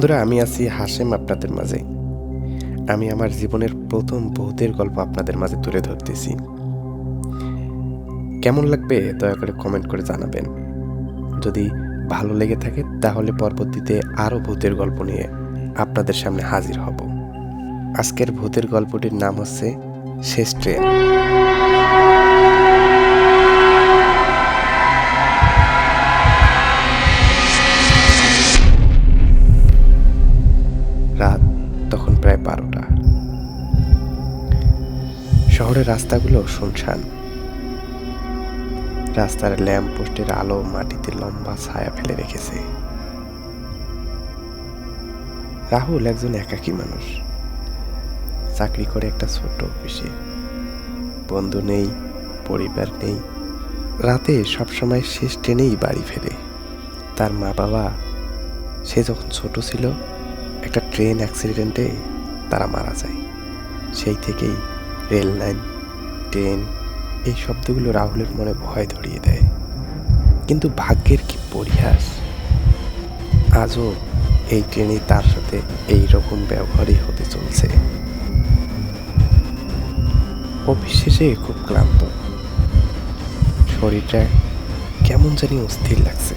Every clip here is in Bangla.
বন্ধুরা, আমি আছি হাসেম আপনাদের মাঝে। আমি আমার জীবনের প্রথম ভূতের গল্প আপনাদের মাঝে তুলে ধরতেছি। কেমন লাগবে দয়া করে কমেন্ট করে জানাবেন। যদি ভালো লেগে থাকে, তাহলে পরবর্তীতে আরও ভূতের গল্প নিয়ে আপনাদের সামনে হাজির হব। আজকের ভূতের গল্পটির নাম হচ্ছে শেষ ট্রেন। শহরের রাস্তাগুলো শুনশান। রাস্তার ল্যাম্প পোস্টের আলো মাটিতে লম্বা ছায়া ফেলে রেখেছে। রাহুল একজন একাকী মানুষ। চাকরি করে একটা ছোট অফিসে। বন্ধু নেই, পরিবার নেই। রাতে সবসময় শেষ ট্রেনেই বাড়ি ফেরে। তার মা বাবা সে যখন ছোট ছিল, একটা ট্রেন অ্যাক্সিডেন্টে তারা মারা যায়। সেই থেকেই রেল লাইন, ট্রেন, এই শব্দগুলো রাহুলের মনে ভয় ধরিয়ে দেয়। কিন্তু ভাগ্যের কি পরিহাস? আজও এই ট্রেনে তার সাথে এই রকম ব্যবহারই হতে চলছে। অফিস শেষে খুব ক্লান্ত। শরীরটা কেমন জানি অস্থির লাগছে।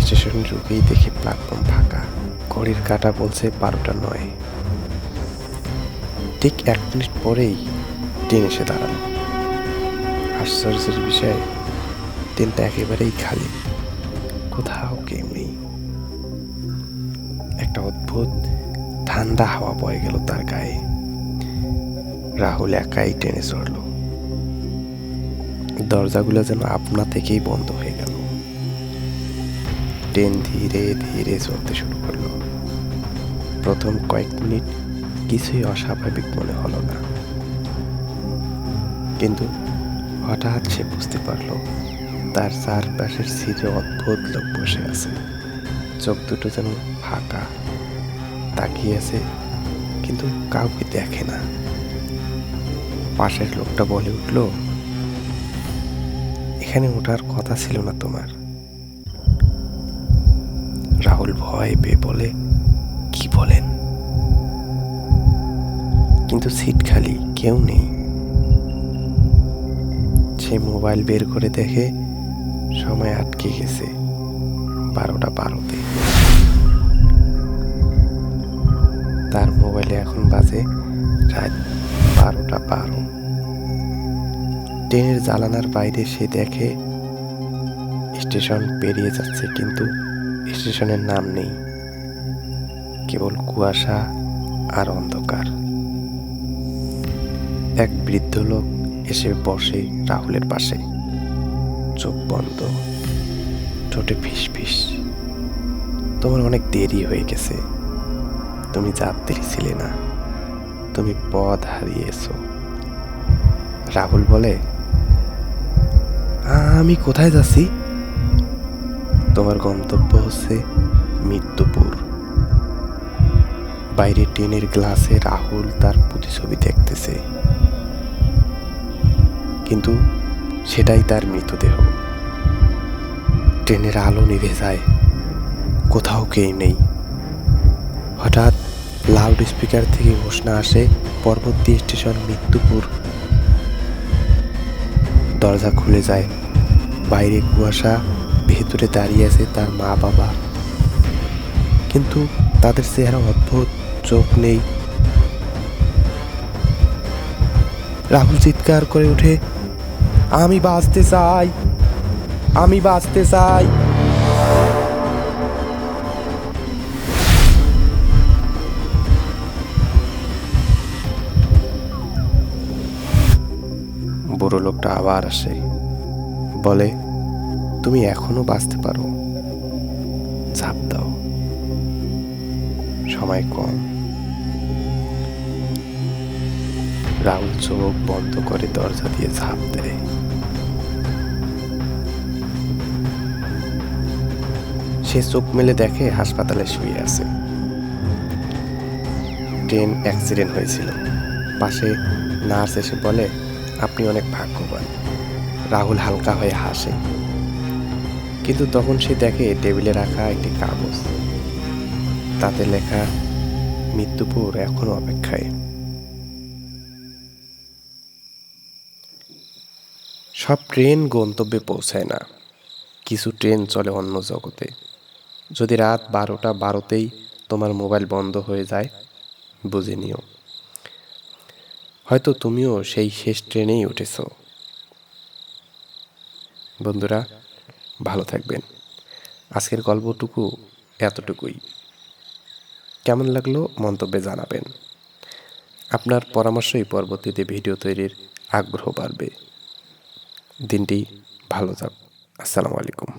স্টেশনে ঢুকেই দেখি প্ল্যাটফর্ম ফাঁকা। ঘড়ির কাঁটা বলছে বারোটা নয়। ঠিক এক মিনিট পরেই ট্রেন এসে দাঁড়াল। আশ্চর্যের বিষয়, ট্রেনটা একেবারেই খালি। কোথাও কেউ নেই। একটা অদ্ভুত ঠান্ডা হাওয়া বয়ে গেল তার গায়ে। রাহুল একাই ট্রেনে চড়ল। দরজাগুলো যেন আপনা থেকেই বন্ধ হয়ে গেল। ট্রেন ধীরে ধীরে চলতে শুরু করল। প্রথম কয়েক মিনিট কিছুই অস্বাভাবিক মনে হলো না। কিন্তু হঠাৎ সে বুঝতে পারল, তার চারপাশের সিটে অদ্ভুত লোক বসে আছে। চোখ দুটো যেন ফাঁকা। তাকিয়ে আছে, কিন্তু কাউকে দেখে না। পাশের লোকটা বলে উঠল, এখানে ওঠার কথা ছিল না তোমার। রাহুল ভয় পেয়ে বলে, কি বলেন? কিন্তু সিট খালি, কেউ নেই। সে মোবাইল বের করে দেখে সময় আটকে গেছে বারোটা বারোতে। তার মোবাইলে এখন বাজে রাত বারোটা বারো। ট্রেনের জানালার বাইরে সে দেখে স্টেশন পেরিয়ে যাচ্ছে, কিন্তু স্টেশনের নাম নেই। কেবল কুয়াশা আর অন্ধকার। এক বৃদ্ধ লোক এসে বসে রাহুলের পাশে। চোখ বন্ধ, ঠোঁটে ফিস ফিস। তোমার অনেক দেরি হয়ে গেছে। তুমি যাত্রী ছিলে না। তুমি পথ হারিয়েছো। রাহুল বলে, আমি কোথায় যাচ্ছি? তোমার গন্তব্য হচ্ছে মৃত্যুপুর বাইরে ট্রেনের গ্লাসে রাহুল তার প্রতিছবি দেখতেছে। কিন্তু সেটাই তার মৃতদেহ। ট্রেনের আলো নিভে যায়, কোথাও কেউ নেই। হঠাৎ লাউড স্পিকার থেকে ঘোষণা আসে পরবর্তী স্টেশন মৃত্যুপুর। দরজা খুলে যায়, বাইরে কুয়াশা, ভেতরে দাঁড়িয়ে আছে তার মা বাবা কিন্তু তাদের চেহারা অদ্ভুত, চোখ নেই। রাহুল চিৎকার করে ওঠে আমি বাঁচতে চাই। আমি বাঁচতে চাই। বুড়ো লোকটা আবার আসে। বলে, তুমি এখনও বাঁচতে পারো। ঝাঁপ দাও। সময় কম। রাহুল চোখ বন্ধ করে দরজা দিয়ে ঝাঁপ দেয়। সে চোখ মেলে দেখে হাসপাতালে শুয়ে আছে। ট্রেন অ্যাক্সিডেন্ট হয়েছিল। পাশে নার্স এসে বলে, আপনি অনেক ভাগ্যবান। রাহুল হালকা হয়ে হাসে। কিন্তু তখন সে দেখে টেবিলে রাখা একটি কাগজ। তাতে লেখা, মৃত্যুপুর এখনও অপেক্ষায়। সব ট্রেন গন্তব্যে পৌঁছায় না। কিছু ট্রেন চলে অন্য জগতে। যদি রাত বারোটা বারোতেই তোমার মোবাইল বন্ধ হয়ে যায়, বুঝে নিও। হয়তো তুমিও সেই শেষ ট্রেনেই উঠেছ। বন্ধুরা, ভালো থাকবেন। আজকের গল্পটুকু এতটুকুই। কেমন লাগল মন্তব্যে জানাবেন। আপনার পরামর্শই পরবর্তীতে ভিডিও তৈরির আগ্রহ বাড়বে। দিনটি ভালো থাক আসসালামু আলাইকুম।